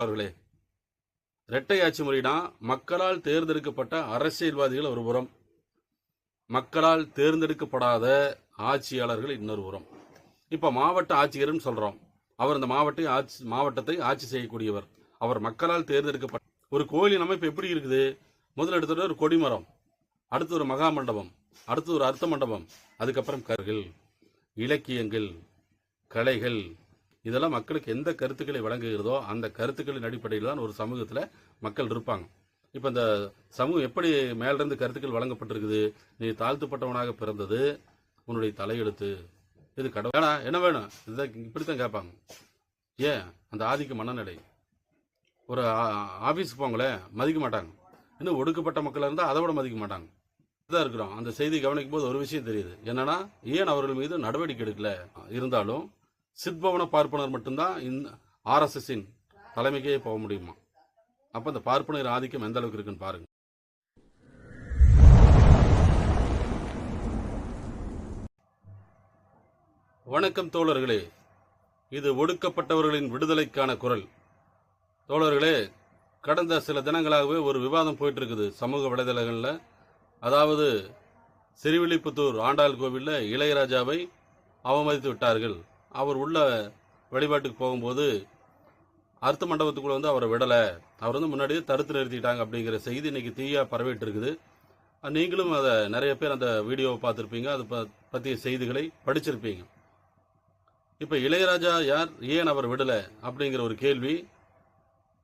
அவர்களே இரட்டை ஆட்சி முறைனா மக்களால் தேர்ந்தெடுக்கப்பட்ட அரசியல்வாதிகள் ஒரு புறம். மக்களால் தேர்ந்தெடுக்கப்படாத ஆட்சியாளர்கள் இன்னொரு புறம். இப்ப மாவட்ட ஆட்சியர்னு சொல்றோம். அவர் இந்த மாவட்ட ஆட்சி மாவட்டத்தை ஆட்சி செய்யக்கூடியவர். அவர் மக்களால் தேர்ந்தெடுக்கப்பட்ட ஒரு கோயிலின் அமைப்பு எப்படி இருக்குது? முதல் எடுத்துட்டு ஒரு கொடிமரம் அடுத்து ஒரு மகா மண்டபம். அடுத்து ஒரு அர்த்த மண்டபம். அதுக்கப்புறம் கர்கள் இலக்கியங்கள் கலைகள் இதெல்லாம் மக்களுக்கு எந்த கருத்துக்களை வழங்குகிறதோ அந்த கருத்துக்களின் அடிப்படையில் தான் ஒரு சமூகத்தில் மக்கள் இருப்பாங்க. இப்போ இந்த சமூகம் எப்படி மேலிருந்து கருத்துக்கள் வழங்கப்பட்டிருக்குது? நீ தாழ்த்துப்பட்டவனாக பிறந்தது உன்னுடைய தலையெழுத்து இது கடவுள். வேணா என்ன வேணும்? இதுதான் இப்படித்தான் கேட்பாங்க. ஏன்? அந்த ஆதிக்க மனநிலை. ஒரு ஆ- போங்களேன் மதிக்க மாட்டாங்க. இன்னும் ஒடுக்கப்பட்ட மக்களாக இருந்தால் அதை விட மதிக்க மாட்டாங்க. தான் இருக்கிறோம். அந்த செய்தி கவனிக்கும் போது ஒரு விஷயம் தெரியுது. என்னன்னா ஏன் அவர்கள் மீது நடவடிக்கை எடுக்கல? இருந்தாலும் சித்பவன பார்ப்பனர் மட்டும்தான் இந்த ஆர்எஸ்எஸ்ஸின் தலைமைக்கே போக முடியுமா? அப்போ இந்த பார்ப்பனர் ஆதிக்கம் எந்த அளவுக்கு இருக்குன்னு பாருங்க. வணக்கம் தோழர்களே. இது ஒடுக்கப்பட்டவர்களின் விடுதலைக்கான குரல். தோழர்களே கடந்த சில தினங்களாகவே ஒரு விவாதம் போயிட்டு இருக்குது சமூக வலைதளங்களில். அதாவது சிறுவில்லிபுத்தூர் ஆண்டாள் கோவிலில் இளையராஜாவை அவமதித்து விட்டார்கள். அவர் உள்ள வழிபாட்டுக்கு போகும்போது அர்த்த மண்டபத்துக்குள்ளே வந்து அவரை விடலை. அவர் வந்து முன்னாடியே தடுத்து நிறுத்திட்டாங்க அப்படிங்கிற செய்தி இன்னைக்கு தீயாக பரவிட்டு இருக்குது நீங்களும் அதை நிறைய பேர் அந்த வீடியோவை பார்த்துருப்பீங்க. அது ப- பற்றிய செய்திகளை படிச்சிருப்பீங்க. இப்போ இளையராஜா யார்? ஏன் அவர் விடலை? அப்படிங்கிற ஒரு கேள்வி.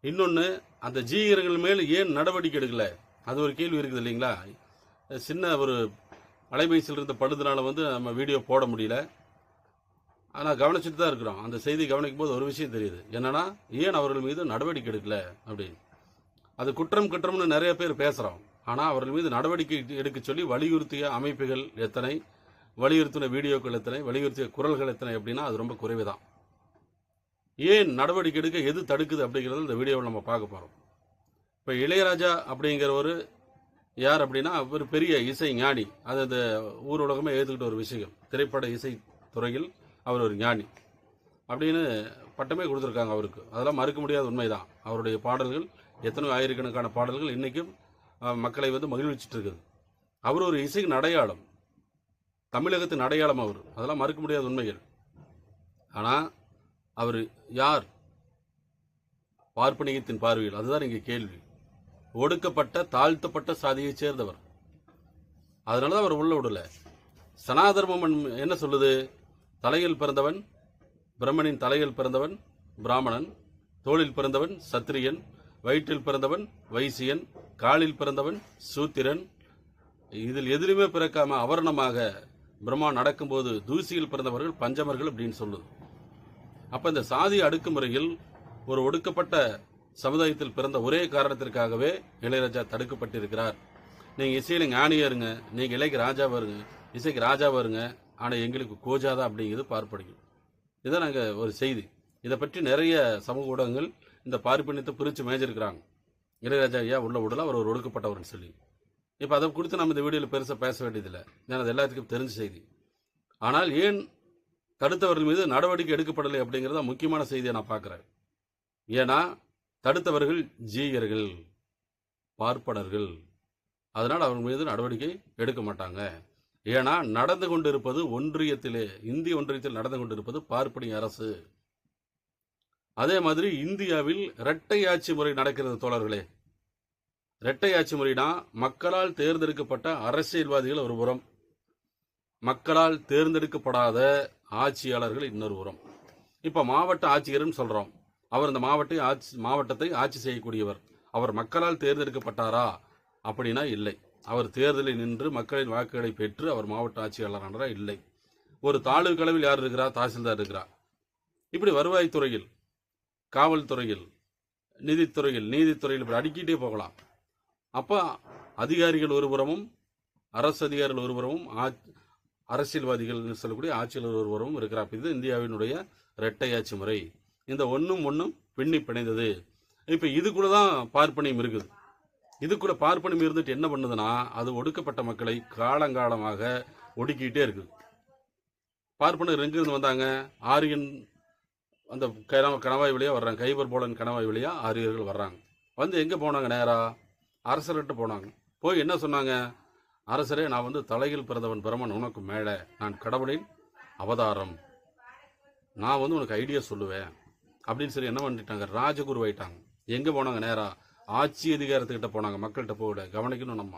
இன்னொன்று அந்த ஜீகர்கள் மேல் ஏன் நடவடிக்கை எடுக்கல? அது ஒரு கேள்வி இருக்குது இல்லைங்களா? சின்ன ஒரு அலைபேசியில் இருந்த படுதுனால வந்து நம்ம வீடியோ போட முடியல. ஆனால் கவனிச்சுட்டு தான் இருக்கிறோம். அந்த செய்தி கவனிக்கும் போது ஒரு விஷயம் தெரியுது. என்னன்னா ஏன் அவர்கள் மீது நடவடிக்கை எடுக்கல அப்படின்னு. அது குற்றம் குற்றம்னு நிறைய பேர் பேசுகிறோம் ஆனால் அவர்கள் மீது நடவடிக்கை எடுக்க சொல்லி வலியுறுத்திய அமைப்புகள் எத்தனை? வலியுறுத்தின வீடியோக்கள் எத்தனை? வலியுறுத்திய குரல்கள் எத்தனை அப்படின்னா அது ரொம்ப குறைவு தான் ஏன் நடவடிக்கை எடுக்க எது தடுக்குது அப்படிங்கிறது இந்த வீடியோவில் நம்ம பார்க்க போகிறோம் இப்போ இளையராஜா அப்படிங்கிறவர் யார் அப்படின்னா ஒரு பெரிய இசை ஞானி. அது அந்த ஊர் உலகமே ஏற்றுக்கிட்ட ஒரு விஷயம். திரைப்பட இசை துறையில் அவர் ஒரு ஞானி. அப்படின்னு பட்டமே கொடுத்துருக்காங்க அவருக்கு. அதெல்லாம் மறுக்க முடியாத உண்மைதான். அவருடைய பாடல்கள் எத்தனை ஆயிரக்கணக்கான பாடல்கள் இன்றைக்கும் மக்களை வந்து மகிழ்விச்சிட்டு இருக்குது. அவர் ஒரு இசை அடையாளம் தமிழகத்தின் அடையாளம் அவர். அதெல்லாம் மறுக்க முடியாத உண்மைகள். ஆனால் அவர் யார்? பார்ப்பனியத்தின் பார்வையில். அதுதான் இங்கே கேள்வி. ஒடுக்கப்பட்ட தாழ்த்தப்பட்ட சாதியைச் சேர்ந்தவர். அதனால தான் அவர் உள்ள விடலை. சனாதர்மம் என்ன சொல்லுது? தலையில் பிறந்தவன் பிரம்மனின் தலையில் பிறந்தவன் பிராமணன் தோளில் பிறந்தவன் சத்திரியன் வயிற்றில் பிறந்தவன் வைசியன் காலில் பிறந்தவன் சூத்திரன். இதில் எதிலுமே பிறக்காம அவரணமாக பிரம்மா நடக்கும்போது தூசியில் பிறந்தவர்கள் பஞ்சமர்கள் அப்படின்னு சொல்லுது. அப்போ இந்த சாதி அடுக்குமுறையில் ஒரு ஒடுக்கப்பட்ட சமுதாயத்தில் பிறந்த ஒரே காரணத்திற்காகவே இளையராஜா தடுக்கப்பட்டிருக்கிறார். நீங்கள் இசையில் ஞானியா இருங்க நீங்க இலைக்கு ராஜாவா இருங்க இசைக்கு ராஜா இருங்க ஆனால் எங்களுக்கு கோஜாதா அப்படிங்கிறது பார்ப்படிக்கும் இதான் நாங்கள் ஒரு செய்தி. இதை பற்றி நிறைய சமூக ஊடகங்கள் இந்த பார்ப்பனியத்தை பிரித்து மேய்ஞ்சிருக்கிறாங்க. இளையராஜா ஐயா உள்ள உடல அவர் ஒரு ஒடுக்கப்பட்டவர்னு சொல்லி. இப்போ அதை குறித்து நம்ம இந்த வீடியோவில் பெருசாக பேச வேண்டியதில்லை. ஏன்னா அது எல்லாத்துக்கும் தெரிஞ்ச செய்தி. ஆனால் ஏன் தடுத்தவர்கள் மீது நடவடிக்கை எடுக்கப்படலை அப்படிங்கிறத முக்கியமான செய்தியை நான் பார்க்குறேன். ஏன்னா தடுத்தவர்கள் ஜீயர்கள் பார்ப்பனர்கள். அதனால் அவங்க மீது நடவடிக்கை எடுக்க மாட்டாங்க. ஏன்னா நடந்து கொண்டிருப்பது ஒன்றியத்திலே இந்திய ஒன்றியத்தில் நடந்து கொண்டிருப்பது பார்ப்பனி அரசு. அதே மாதிரி இந்தியாவில் இரட்டை ஆட்சி முறை நடக்கிறது தோழர்களே. இரட்டை ஆட்சி முறைனா மக்களால் தேர்ந்தெடுக்கப்பட்ட அரசியல்வாதிகள் ஒரு புறம் மக்களால் தேர்ந்தெடுக்கப்படாத ஆட்சியாளர்கள் இன்னொரு புறம். இப்போ மாவட்ட ஆட்சியர்னு சொல்கிறோம் அவர் இந்த மாவட்ட ஆட்சி மாவட்டத்தை ஆட்சி செய்யக்கூடியவர். அவர் மக்களால் தேர்ந்தெடுக்கப்பட்டாரா? அப்படின்னா இல்லை. அவர் தேர்தலில் நின்று மக்களின் வாக்குகளை பெற்று அவர் மாவட்ட ஆட்சியாளரானாரா இல்லை. ஒரு தாலுக்கு அளவில் யார் இருக்கிறா? தாசில்தார் இருக்கிறா? இப்படி வருவாய்த்துறையில் காவல்துறையில் நிதித்துறையில் நீதித்துறையில் இப்படி அடுக்கிட்டே போகலாம். அப்போ அதிகாரிகள் ஒருபுறமும் அரசு அதிகாரிகள் ஒருபுறமும் அரசியல்வாதிகள் சொல்லக்கூடிய ஆட்சியாளர் ஒருவரும் இருக்கிறார். இது இந்தியாவினுடைய இரட்டை ஆட்சி முறை. இந்த ஒன்றும் ஒன்றும் பின்னி பிணைந்தது. இப்போ இதுக்குள்ள தான் பார்ப்பனியம் இருக்குது. இதுக்குள்ள பார்ப்பனம் இருந்துட்டு என்ன பண்ணுதுன்னா அது ஒடுக்கப்பட்ட மக்களை காலங்காலமாக ஒடுக்கிட்டே இருக்குது பார்ப்பனர் எங்கிருந்து வந்தாங்க? ஆரியன் அந்த கணவ கணவாய் வழியாக வர்றாங்க. கைபர் போலன் கணவாய் வழியாக ஆரியர்கள் வர்றாங்க. வந்து எங்கே போனாங்க நேராக அரசர்கிட்ட போனாங்க. போய் என்ன சொன்னாங்க? அரசரே நான் வந்து தலையில் பிறந்தவன் பிரமன் உனக்கு மேலே. நான் கடவுளின் அவதாரம். நான் வந்து உனக்கு ஐடியா சொல்லுவேன். அப்படின்னு சொல்லி என்ன பண்ணிட்டாங்க? ராஜகுரு ஆயிட்டாங்க. எங்கே போனாங்க நேராக ஆட்சி அதிகாரத்துக்கிட்ட போனாங்க மக்கள்கிட்ட போகல கவனிக்கணும் நம்ம.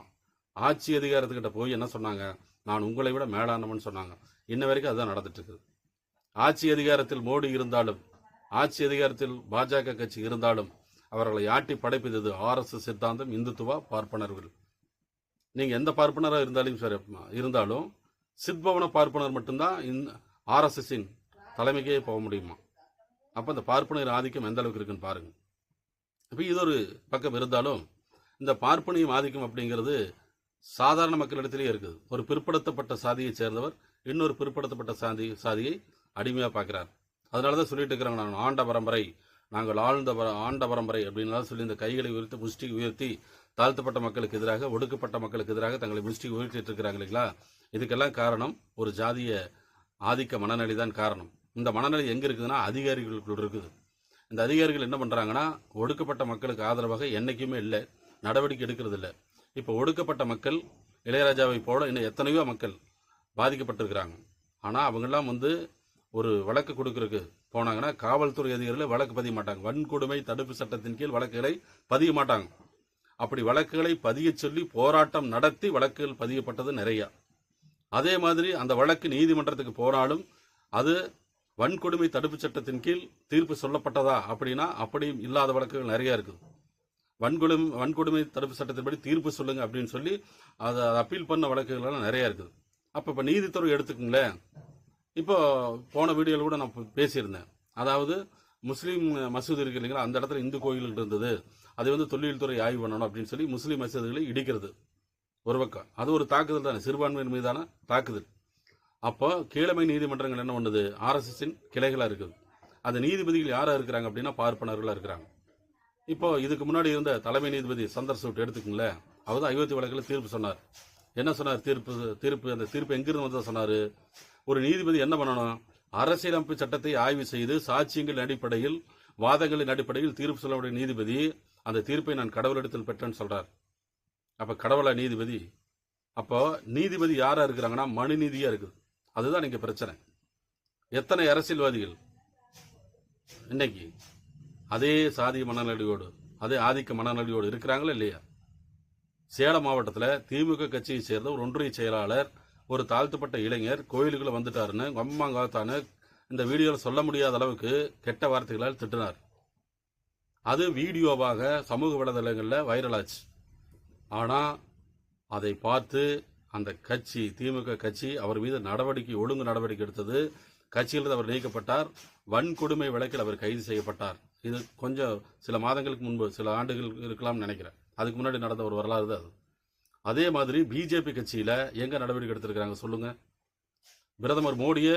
ஆட்சி அதிகாரத்துக்கிட்ட போய் என்ன சொன்னாங்க? நான் உங்களை விட மேலானவன் சொன்னாங்க. இன்ன வரைக்கும் அதுதான் நடந்துட்டு இருக்குது ஆட்சி அதிகாரத்தில் மோடி இருந்தாலும் ஆட்சி அதிகாரத்தில் பாஜக கட்சி இருந்தாலும் அவர்களை ஆட்டி படைப்பது ஆர்எஸ்எஸ் சித்தாந்தம் இந்துத்துவா பார்ப்பனர்கள். நீங்கள் எந்த பார்ப்பனராக இருந்தாலும் சரி இருந்தாலும் சித்பவன பார்ப்பனர் மட்டும்தான் இந்த ஆர்எஸ்எஸ்ஸின் தலைமைக்கே போக முடியுமா? அப்போ இந்த பார்ப்பனர் ஆதிக்கம் எந்த அளவுக்கு இருக்குன்னு பாருங்கள் இப்போ இது ஒரு பக்கம் இருந்தாலும் இந்த பார்ப்பனியம் ஆதிக்கம் அப்படிங்கிறது சாதாரண மக்களிடத்திலேயே இருக்குது. ஒரு பிற்படுத்தப்பட்ட சாதியை சேர்ந்தவர் இன்னொரு பிற்படுத்தப்பட்ட சாதி சாதியை அடிமையாக பார்க்குறார். அதனால தான் சொல்லிட்டு இருக்கிறாங்க நான் ஆண்ட பரம்பரை நாங்கள் ஆழ்ந்த பர- ஆண்ட பரம்பரை அப்படின்லாம் சொல்லி இந்த கைகளை உயர்த்தி முஷ்டி உயர்த்தி தாழ்த்தப்பட்ட மக்களுக்கு எதிராக ஒடுக்கப்பட்ட மக்களுக்கு எதிராக தங்களை முஷ்டி உயர்த்திட்டு இருக்கிறாங்க இல்லைங்களா? இதுக்கெல்லாம் காரணம் ஒரு ஜாதிய ஆதிக்க மனநிலை தான் காரணம். இந்த மனநிலை எங்கே இருக்குதுன்னா அதிகாரிகளுக்குள் இருக்குது. இந்த அதிகாரிகள் என்ன பண்ணுறாங்கன்னா ஒடுக்கப்பட்ட மக்களுக்கு ஆதரவாக என்றைக்குமே இல்லை நடவடிக்கை எடுக்கிறது இல்லை. இப்போ ஒடுக்கப்பட்ட மக்கள் இளையராஜாவை போல இன்னும் எத்தனையோ மக்கள் பாதிக்கப்பட்டிருக்கிறாங்க. ஆனால் அவங்கெல்லாம் வந்து ஒரு வழக்கு கொடுக்கறதுக்கு போனாங்கன்னா காவல்துறை அதிகாரிகள் வழக்கு பதிய மாட்டாங்க. வன்கொடுமை தடுப்பு சட்டத்தின் கீழ் வழக்குகளை பதிய மாட்டாங்க. அப்படி வழக்குகளை பதிய சொல்லி போராட்டம் நடத்தி வழக்குகள் பதியப்பட்டது நிறையா. அதே மாதிரி அந்த வழக்கு நீதிமன்றத்துக்கு போனாலும் அது வன்கொடுமை தடுப்பு சட்டத்தின் கீழ் தீர்ப்பு சொல்லப்பட்டதா அப்படின்னா அப்படியும் இல்லாத வழக்குகள் நிறைய இருக்குது. வன்கொடுமை வன்கொடுமை தடுப்பு சட்டத்தின்படி தீர்ப்பு சொல்லுங்க அப்படின்னு சொல்லி அதை அப்பீல் பண்ண வழக்குகள்லாம் நிறையா நிறைய இருக்குது. அப்போ இப்போ நீதித்துறை எடுத்துக்கங்களேன். இப்போ போன வீடியோவில் கூட நான் பேசியிருந்தேன். அதாவது முஸ்லீம் மசூதி இருக்கு இல்லைங்களா அந்த இடத்துல இந்து கோயில் இருந்தது. அதை வந்து தொழில்துறை ஆய்வு பண்ணணும் அப்படின்னு சொல்லி முஸ்லீம் மசூதிகளை இடிக்கிறது. ஒரு பக்கம். அது ஒரு தாக்குதல் தானே. சிறுபான்மையின் மீதான தாக்குதல். அப்போ கீழமை நீதிமன்றங்கள் என்ன பண்ணுது? ஆர்எஸ்எஸ்ஸின் கிளைகளாக இருக்குது. அந்த நீதிபதிகள் யாராக இருக்கிறாங்க அப்படின்னா பார்ப்பனர்களாக இருக்கிறாங்க. இப்போ இதுக்கு முன்னாடி இருந்த தலைமை நீதிபதி சந்தர்சூட் எடுத்துக்கோங்களேன் அவர் தான் அயோத்தி வழக்கில் தீர்ப்பு சொன்னார். என்ன சொன்னார்? தீர்ப்பு தீர்ப்பு அந்த தீர்ப்பு எங்கிருந்து வந்ததா சொன்னார்? ஒரு நீதிபதி என்ன பண்ணணும்? அரசியலமைப்பு சட்டத்தை ஆய்வு செய்து சாட்சியங்களின் அடிப்படையில் வாதங்களின் அடிப்படையில் தீர்ப்பு சொல்லக்கூடிய நீதிபதி அந்த தீர்ப்பை நான் கடவுளிடத்தில் பெற்றேன்னு சொல்கிறார் அப்போ கடவுளா நீதிபதி? அப்போ நீதிபதி யாராக இருக்கிறாங்கன்னா மனு நீதியாக இருக்குது. அதுதான் இங்கே பிரச்சனை. எத்தனை அரசியல்வாதிகள் இன்னைக்கு அதே சாதி மனநிலையோடு அதே ஆதிக்க மனநிலையோடு இருக்கிறாங்களா இல்லையா? சேலம் மாவட்டத்தில் திமுக கட்சியை சேர்ந்த ஒரு ஒன்றிய செயலாளர் ஒரு தாழ்த்தப்பட்ட இளைஞர் கோயிலுக்குள்ளே வந்துட்டாருன்னு அம்மாங்காத்தான்னு இந்த வீடியோவில் சொல்ல முடியாத அளவுக்கு கெட்ட வார்த்தைகளால் திட்டினார். அது வீடியோவாக சமூக வலைதளங்களில் வைரலாச்சு ஆனால் அதை பார்த்து அந்த கட்சி திமுக கட்சி அவர் மீது நடவடிக்கை ஒழுங்கு நடவடிக்கை எடுத்தது. கட்சியிலிருந்து அவர் நீக்கப்பட்டார். வன்கொடுமை வழக்கில் அவர் கைது செய்யப்பட்டார். இது கொஞ்சம் சில மாதங்களுக்கு முன்பு சில ஆண்டுகள் இருக்கலாம்னு நினைக்கிறேன். அதுக்கு முன்னாடி நடந்த ஒரு வரலாறு தான் அது. அதே மாதிரி பிஜேபி கட்சியில் எங்கே நடவடிக்கை எடுத்திருக்கிறாங்க சொல்லுங்கள் பிரதமர் மோடியே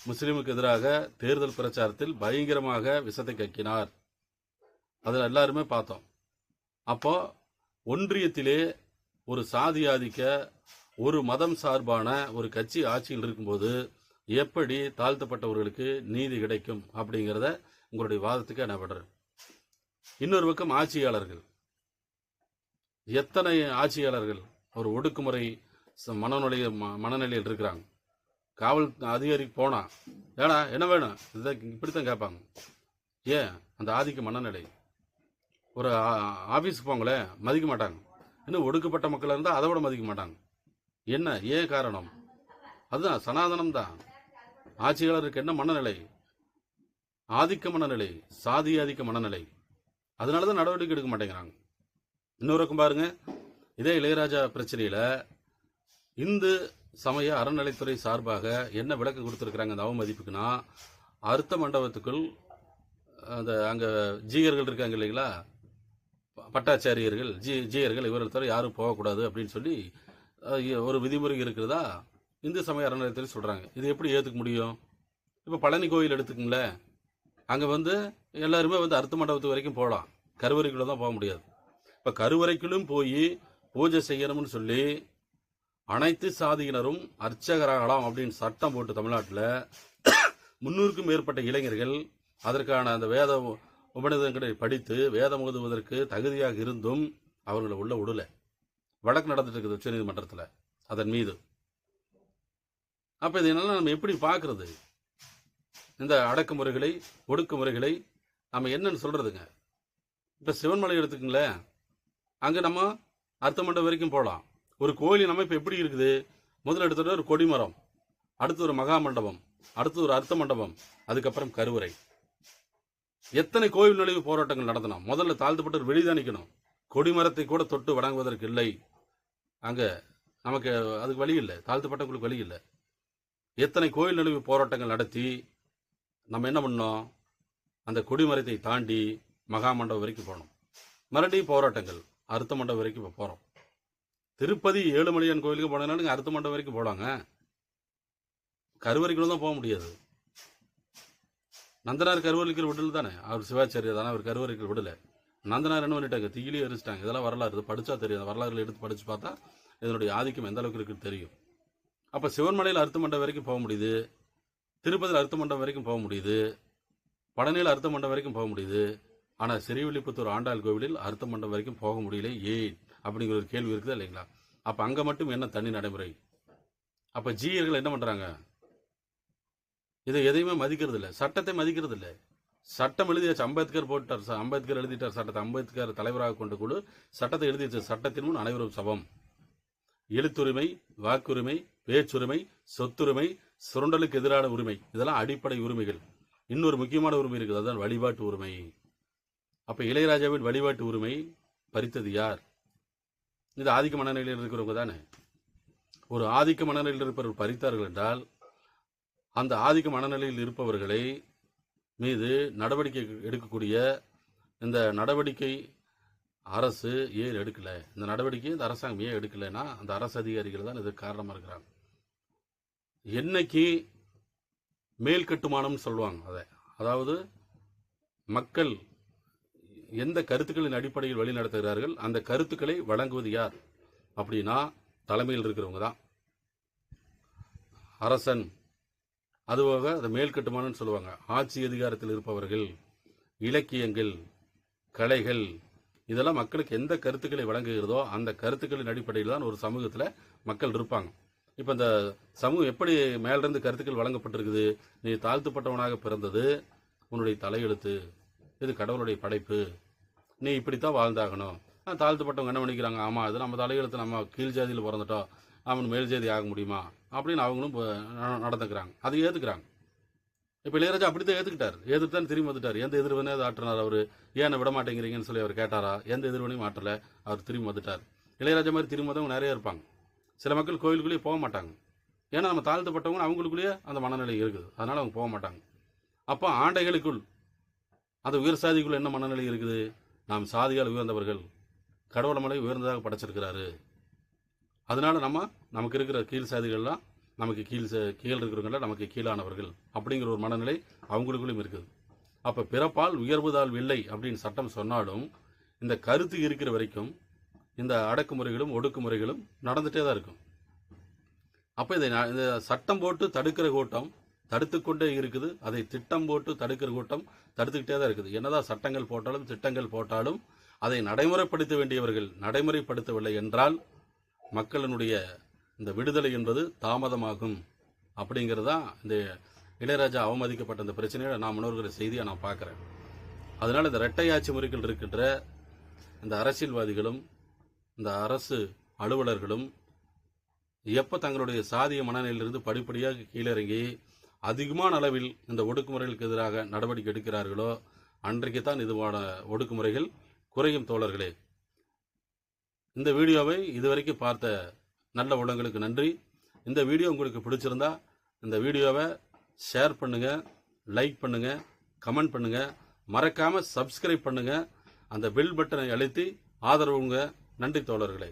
முஸ்லீமுக்கு எதிராக தேர்தல் பிரச்சாரத்தில் பயங்கரமாக விஷத்தை கக்கினார். அதில் எல்லாருமே பார்த்தோம். அப்போ ஒன்றியத்திலே ஒரு சாதி ஆதிக்க ஒரு மதம் சார்பான ஒரு கட்சி ஆட்சியில் இருக்கும்போது எப்படி தாழ்த்தப்பட்டவர்களுக்கு நீதி கிடைக்கும் அப்படிங்கிறத உங்களுடைய வாதத்துக்கு என்ன பண்ணுறேன் இன்னொரு பக்கம் ஆட்சியாளர்கள். எத்தனை ஆட்சியாளர்கள் ஒரு ஒடுக்குமுறை ச- மனநிலைய ம- மனநிலையில் இருக்கிறாங்க. காவல் அதிகாரிக்கு போனா ஏடா என்ன வேணும்? இதை இப்படித்தான் கேட்பாங்க. ஏன்? அந்த ஆதிக்க மனநிலை. ஒரு ஆ- போங்களேன் மதிக்க மாட்டாங்க. இன்னும் ஒடுக்கப்பட்ட மக்களாக இருந்தால் அதை விட மதிக்க மாட்டாங்க. என்ன ஏன் காரணம்? அதுதான் சனாதனம் தான் ஆட்சியாளருக்கு என்ன மனநிலை? ஆதிக்க மனநிலை சாதி ஆதிக்க மனநிலை. அதனால தான் நடவடிக்கை எடுக்க மாட்டேங்கிறாங்க. இன்னொருக்கும் பாருங்க. இதே இளையராஜா பிரச்சனையில் இந்து சமய அறநிலைத்துறை சார்பாக என்ன விளக்கம் கொடுத்துருக்குறாங்க அந்த அவமதிப்புக்குன்னா அர்த்த மண்டபத்துக்குள் அந்த அங்கே ஜீயர்கள் இருக்காங்க இல்லைங்களா? பட்டாச்சாரியர்கள் ஜி ஜீயர்கள் இவர்கள் தவிர யாரும் போகக்கூடாது அப்படின்னு சொல்லி ஒரு விதிமுறை இருக்கிறதா இந்து சமய அறநிலையத்தில் சொல்கிறாங்க இது எப்படி ஏற்றுக்க முடியும்? இப்போ பழனி கோயில் எடுத்துக்கங்களேன் அங்கே வந்து எல்லாருமே வந்து அர்த்த மண்டபத்து வரைக்கும் போகலாம் கருவறைக்குள்ளே தான் போக முடியாது. இப்போ கருவறைக்குள்ளும் போய் பூஜை செய்யணும்னு சொல்லி அனைத்து சாதியினரும் அர்ச்சகராகலாம் அப்படின்னு சட்டம் போட்டு தமிழ்நாட்டில் முன்னூறுக்கும் மேற்பட்ட இளைஞர்கள் அதற்கான அந்த வேத உபநிதங்களை படித்து வேதம் ஓதுவதற்கு தகுதியாக இருந்தும் அவர்களை உள்ள விடலை வழக்கு நடந்துட்டு இருக்குது உச்சநீதிமன்றத்தில் அதன் மீது. அப்போ இதனால நம்ம எப்படி பார்க்குறது இந்த அடக்குமுறைகளை ஒடுக்குமுறைகளை நம்ம என்னன்னு சொல்கிறதுங்க இப்போ சிவன்மலை எடுத்துக்கங்களேன். அங்கே நம்ம அர்த்த மண்டபம் வரைக்கும் போகலாம் ஒரு கோயிலின் அமைப்பு எப்படி இருக்குது? முதல்ல எடுத்துட்டு ஒரு கொடிமரம் அடுத்து ஒரு மகா மண்டபம் அடுத்து ஒரு அர்த்த மண்டபம் அதுக்கப்புறம் கருவறை. எத்தனை கோவில் நுழைவு போராட்டங்கள் நடத்தணும் முதல்ல தாழ்த்தப்பட்டு ஒரு வெளிதான் நிற்கணும் கொடிமரத்தை கூட தொட்டு வணங்குவதற்கு இல்லை. அங்கே நமக்கு அதுக்கு வழி இல்லை. தாழ்த்தப்பட்டவங்களுக்கு வழி இல்லை. எத்தனை கோயில் நிலவு போராட்டங்கள் நடத்தி நம்ம என்ன பண்ணோம்? அந்த கொடிமரத்தை தாண்டி மகா மண்டபம் வரைக்கும் போனோம். மறுபடியும் போராட்டங்கள் அர்த்த மண்டபம் வரைக்கும் இப்போ போகிறோம் திருப்பதி ஏழுமலையான் கோயிலுக்கு போனதுனால அர்த்த மண்டபம் வரைக்கும் போகலாங்க கருவறைக்குள்ள தான் போக முடியாது. நந்தனார் கருவறைக்கு விடல தானே? அவர் சிவாச்சாரியர் தானே? அவர் கருவறைக்கு விடலை. நந்தனார் என்ன பண்ணிட்டாங்க தீயிலே எரிச்சிட்டாங்க இதெல்லாம் வரலாறு. இது படிச்சா தெரியும் அந்த வரலாறுல எடுத்து படிச்சு பார்த்தா இதனுடைய ஆதிக்கம் எந்த அளவுக்கு இருக்குன்னு தெரியும். அப்போ சிவன்மலையில் அர்த்த மண்டபம் வரைக்கும் போக முடியுது. திருப்பதியில் அர்த்த மண்டபம் வரைக்கும் போக முடியுது. பழனியில் அர்த்த மண்டபம் வரைக்கும் போக முடியுது. ஆனால் ஸ்ரீவில்லிபுத்தூர் ஆண்டாள் கோவிலில் அர்த்த மண்டபம் வரைக்கும் போக முடியல ஏன்? அப்படிங்கிற ஒரு கேள்வி இருக்குதா இல்லைங்களா? அப்போ அங்கே மட்டும் என்ன தனி நடைமுறை? அப்போ ஜீயர்கள் என்ன பண்ணுறாங்க இதை எதையுமே மதிக்கிறது இல்லை சட்டத்தை மதிக்கிறது இல்லை சட்டம் எழுதியாச்சு அம்பேத்கர் போட்டார். அம்பேத்கர் எழுதிட்டார். சட்டத்தை அம்பேத்கர் தலைவராக கொண்டு குழு சட்டத்தை எழுதியாச்சு சட்டத்தின் முன் அனைவரும் சமம். எழுத்துரிமை வாக்குரிமை பேச்சுரிமை சொத்துரிமை சுரண்டலுக்கு எதிரான உரிமை. இதெல்லாம் அடிப்படை உரிமைகள். இன்னொரு முக்கியமான உரிமை இருக்குது. அதுதான் வழிபாட்டு உரிமை. அப்ப இளையராஜாவின் வழிபாட்டு உரிமை பறித்தது யார்? இது ஆதிக்க மனநிலையில் இருக்கிறவங்க தானே. ஒரு ஆதிக்க மனநிலையில் இருப்பவர்கள் பறித்தார்கள் என்றால் அந்த ஆதிக்க மனநிலையில் இருப்பவர்களை மீது நடவடிக்கை எடுக்கக்கூடிய இந்த நடவடிக்கை அரசு ஏன் எடுக்கலை? இந்த நடவடிக்கை இந்த அரசாங்கம் ஏன் எடுக்கலைன்னா அந்த அரசு அதிகாரிகள் தான் இதுக்கு காரணமாக இருக்கிறாங்க. என்னைக்கு மேல் கட்டுமானம் சொல்லுவாங்க அதை. அதாவது மக்கள் எந்த கருத்துக்களின் அடிப்படையில் வழி நடத்துகிறார்கள் அந்த கருத்துக்களை வழங்குவது யார்? அப்படின்னா தலைமையில் இருக்கிறவங்க தான். அரசன் அதுவாக அது மேல்கட்டுமானம்னு சொல்லுவாங்க. ஆட்சி அதிகாரத்தில் இருப்பவர்கள் இலக்கியங்கள் கலைகள் இதெல்லாம் மக்களுக்கு எந்த கருத்துக்களை வழங்குகிறதோ அந்த கருத்துக்களின் அடிப்படையில் தான் ஒரு சமூகத்தில் மக்கள் இருப்பாங்க. இப்போ இந்த சமூகம் எப்படி மேலிருந்து கருத்துக்கள் வழங்கப்பட்டிருக்குது? நீ தாழ்த்துப்பட்டவனாக பிறந்தது உன்னுடைய தலையெழுத்து இது கடவுளுடைய படைப்பு நீ இப்படித்தான் வாழ்ந்தாகணும். தாழ்த்துப்பட்டவங்க என்ன பண்ணிக்கிறாங்க? ஆமாம் அது நம்ம தலையெழுத்து நம்ம கீழ் ஜாதியில் பிறந்துட்டோம். அவன் மேல் ஜாதி ஆக முடியுமா? அப்படின்னு அவங்களும் நடந்துக்கிறாங்க. அது ஏற்றுக்கிறாங்க இப்போ இளையராஜா அப்படித்தான் ஏத்துக்கிட்டார். ஏற்றுக்கிட்டார் தான் திரும்பி வந்துட்டார். எந்த எதிர்வினை ஆற்றினார் அவர்? ஏன் விட மாட்டேங்கிறீங்கன்னு சொல்லி அவர் கேட்டாரா? எந்த எதிர்வினையும் ஆற்றலை. அவர் திரும்பி வந்துட்டார். இளையராஜா மாதிரி திரும்பி வந்தவங்க நிறைய இருப்பாங்க. சில மக்கள் கோயிலுக்குள்ளேயே போக மாட்டாங்க. ஏன்னா நம்ம தாழ்த்தப்பட்டவங்க அவங்களுக்குள்ளேயே அந்த மனநிலை இருக்குது. அதனால் அவங்க போக மாட்டாங்க. அப்போ ஆண்டைகளுக்குள் அந்த உயர் சாதிக்குள்ள என்ன மனநிலை இருக்குது? நாம் சாதியால் உயர்ந்தவர்கள் கடவுள மலை உயர்ந்ததாக படைச்சிருக்கிறாரு. அதனால நம்ம நமக்கு இருக்கிற கீழ் சாதிகள்லாம் நமக்கு கீழ் ச- கீழ் இருக்கிறவங்கள நமக்கு கீழானவர்கள் அப்படிங்கிற ஒரு மனநிலை அவங்களுக்குள்ளும் இருக்குது. அப்போ பிறப்பால் உயர்வுதால் இல்லை அப்படின்னு சட்டம் சொன்னாலும் இந்த கருத்து இருக்கிற வரைக்கும் இந்த அடக்குமுறைகளும் ஒடுக்குமுறைகளும் நடந்துகிட்டே தான் இருக்கும். அப்போ இதை இந்த சட்டம் போட்டு தடுக்கிற கூட்டம் தடுத்து கொண்டே இருக்குது. அதை திட்டம் போட்டு தடுக்கிற கூட்டம் தடுத்துக்கிட்டே தான் இருக்குது. என்னதான் சட்டங்கள் போட்டாலும் திட்டங்கள் போட்டாலும் அதை நடைமுறைப்படுத்த வேண்டியவர்கள் நடைமுறைப்படுத்தவில்லை என்றால் மக்களினுடைய இந்த விடுதலை என்பது தாமதமாகும் அப்படிங்கிறது தான் இந்த இளையராஜா அவமதிக்கப்பட்ட இந்த பிரச்சனையை நான் முன்னோர்கிற செய்தியை நான் பார்க்குறேன். அதனால் இந்த இரட்டை ஆட்சி முறைகள் இருக்கின்ற இந்த அரசியல்வாதிகளும் இந்த அரசு அலுவலர்களும் எப்போ தங்களுடைய சாதிய மனநிலையிலிருந்து படிப்படியாக கீழிறங்கி அதிகமான அளவில் இந்த ஒடுக்குமுறைகளுக்கு எதிராக நடவடிக்கை எடுக்கிறார்களோ அன்றைக்கு தான் இதுவான ஒடுக்குமுறைகள் குறையும் தோழர்களே. இந்த வீடியோவை இதுவரைக்கும் பார்த்த நல்ல உள்ளங்களுக்கு நன்றி. இந்த வீடியோ உங்களுக்கு பிடிச்சிருந்தா இந்த வீடியோவை ஷேர் பண்ணுங்கள் லைக் பண்ணுங்கள் கமெண்ட் பண்ணுங்கள் மறக்காமல் சப்ஸ்கிரைப் பண்ணுங்கள் அந்த பெல் பட்டனை அழுத்தி ஆதரவுங்க. நன்றி தோழர்களே.